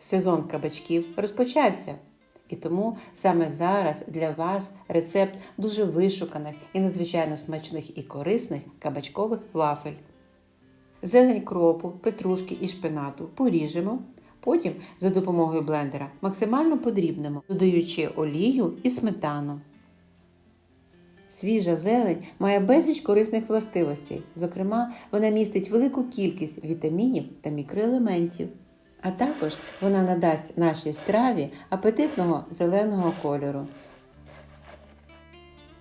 Сезон кабачків розпочався. І тому саме зараз для вас рецепт дуже вишуканих і надзвичайно смачних і корисних кабачкових вафель. Зелень кропу, петрушки і шпинату поріжемо. Потім за допомогою блендера максимально подрібнемо, додаючи олію і сметану. Свіжа зелень має безліч корисних властивостей. Зокрема, вона містить велику кількість вітамінів та мікроелементів. А також вона надасть нашій страві апетитного зеленого кольору.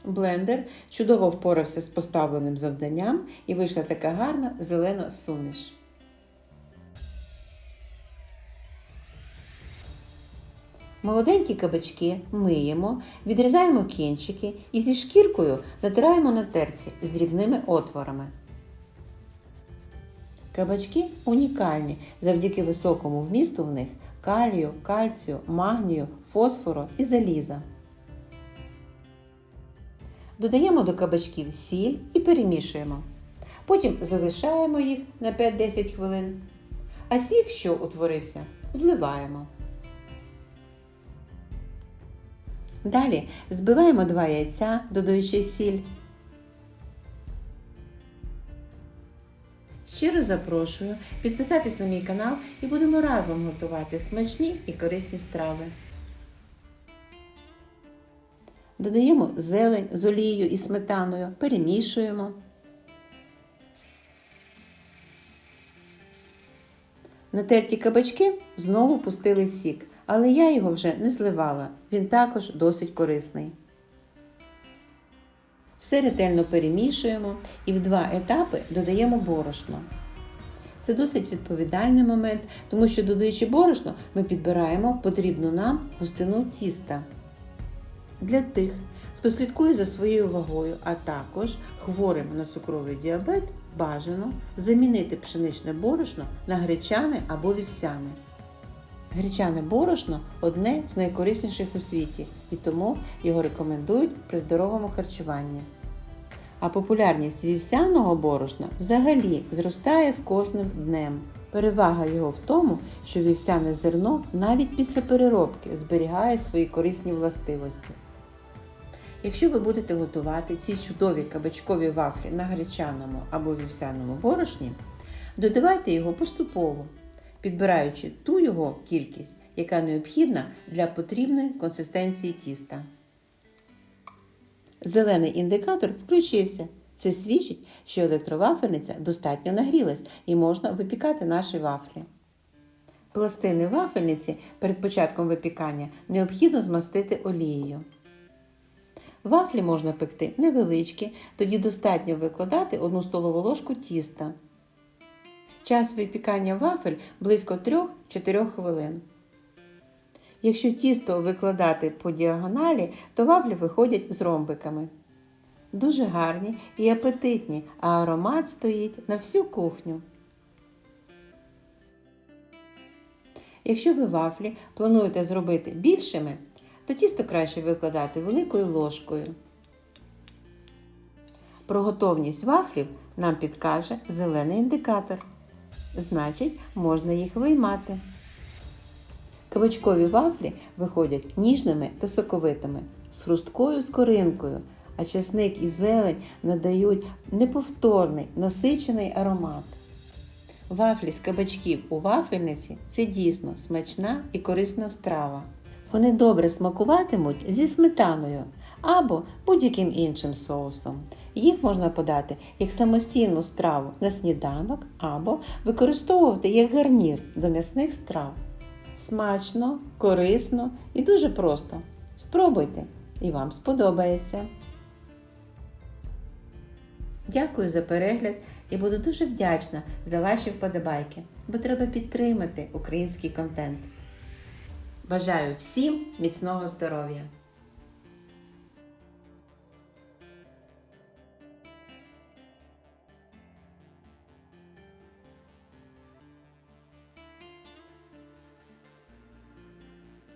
Блендер чудово впорався з поставленим завданням і вийшла така гарна зелена суміш. Молоденькі кабачки миємо, відрізаємо кінчики і зі шкіркою натираємо на терці з дрібними отворами. Кабачки унікальні завдяки високому вмісту в них калію, кальцію, магнію, фосфору і заліза. Додаємо до кабачків сіль і перемішуємо. Потім залишаємо їх на 5-10 хвилин. А сік, що утворився, зливаємо. Далі збиваємо 2 яйця, додаючи сіль. Щиро запрошую підписатись на мій канал і будемо разом готувати смачні і корисні страви. Додаємо зелень з олією і сметаною, перемішуємо. Натерті кабачки знову пустили сік, але я його вже не зливала. Він також досить корисний. Все ретельно перемішуємо і в два етапи додаємо борошно. Це досить відповідальний момент, тому що додаючи борошно, ми підбираємо потрібну нам густину тіста. Для тих, хто слідкує за своєю вагою, а також хворим на цукровий діабет, бажано замінити пшеничне борошно на гречане або вівсяне. Гречане борошно одне з найкорисніших у світі, і тому його рекомендують при здоровому харчуванні. А популярність вівсяного борошна взагалі зростає з кожним днем. Перевага його в тому, що вівсяне зерно навіть після переробки зберігає свої корисні властивості. Якщо ви будете готувати ці чудові кабачкові вафлі на гречаному або вівсяному борошні, додавайте його поступово, підбираючи ту його кількість, яка необхідна для потрібної консистенції тіста. Зелений індикатор включився. Це свідчить, що електровафельниця достатньо нагрілась і можна випікати наші вафлі. Пластини вафельниці перед початком випікання необхідно змастити олією. Вафлі можна пекти невеличкі, тоді достатньо викладати 1 столову ложку тіста. Час випікання вафель близько 3-4 хвилин. Якщо тісто викладати по діагоналі, то вафлі виходять з ромбиками. Дуже гарні і апетитні, а аромат стоїть на всю кухню. Якщо ви вафлі плануєте зробити більшими, то тісто краще викладати великою ложкою. Про готовність вафлів нам підкаже зелений індикатор. Значить, можна їх виймати. Кабачкові вафлі виходять ніжними та соковитими, з хрусткою скоринкою, а часник і зелень надають неповторний насичений аромат. Вафлі з кабачків у вафельниці це дійсно смачна і корисна страва. Вони добре смакуватимуть зі сметаною або будь-яким іншим соусом. Їх можна подати як самостійну страву на сніданок або використовувати як гарнір до м'ясних страв. Смачно, корисно і дуже просто. Спробуйте, і вам сподобається. Дякую за перегляд і буду дуже вдячна за ваші вподобайки, бо треба підтримати український контент. Бажаю всім міцного здоров'я!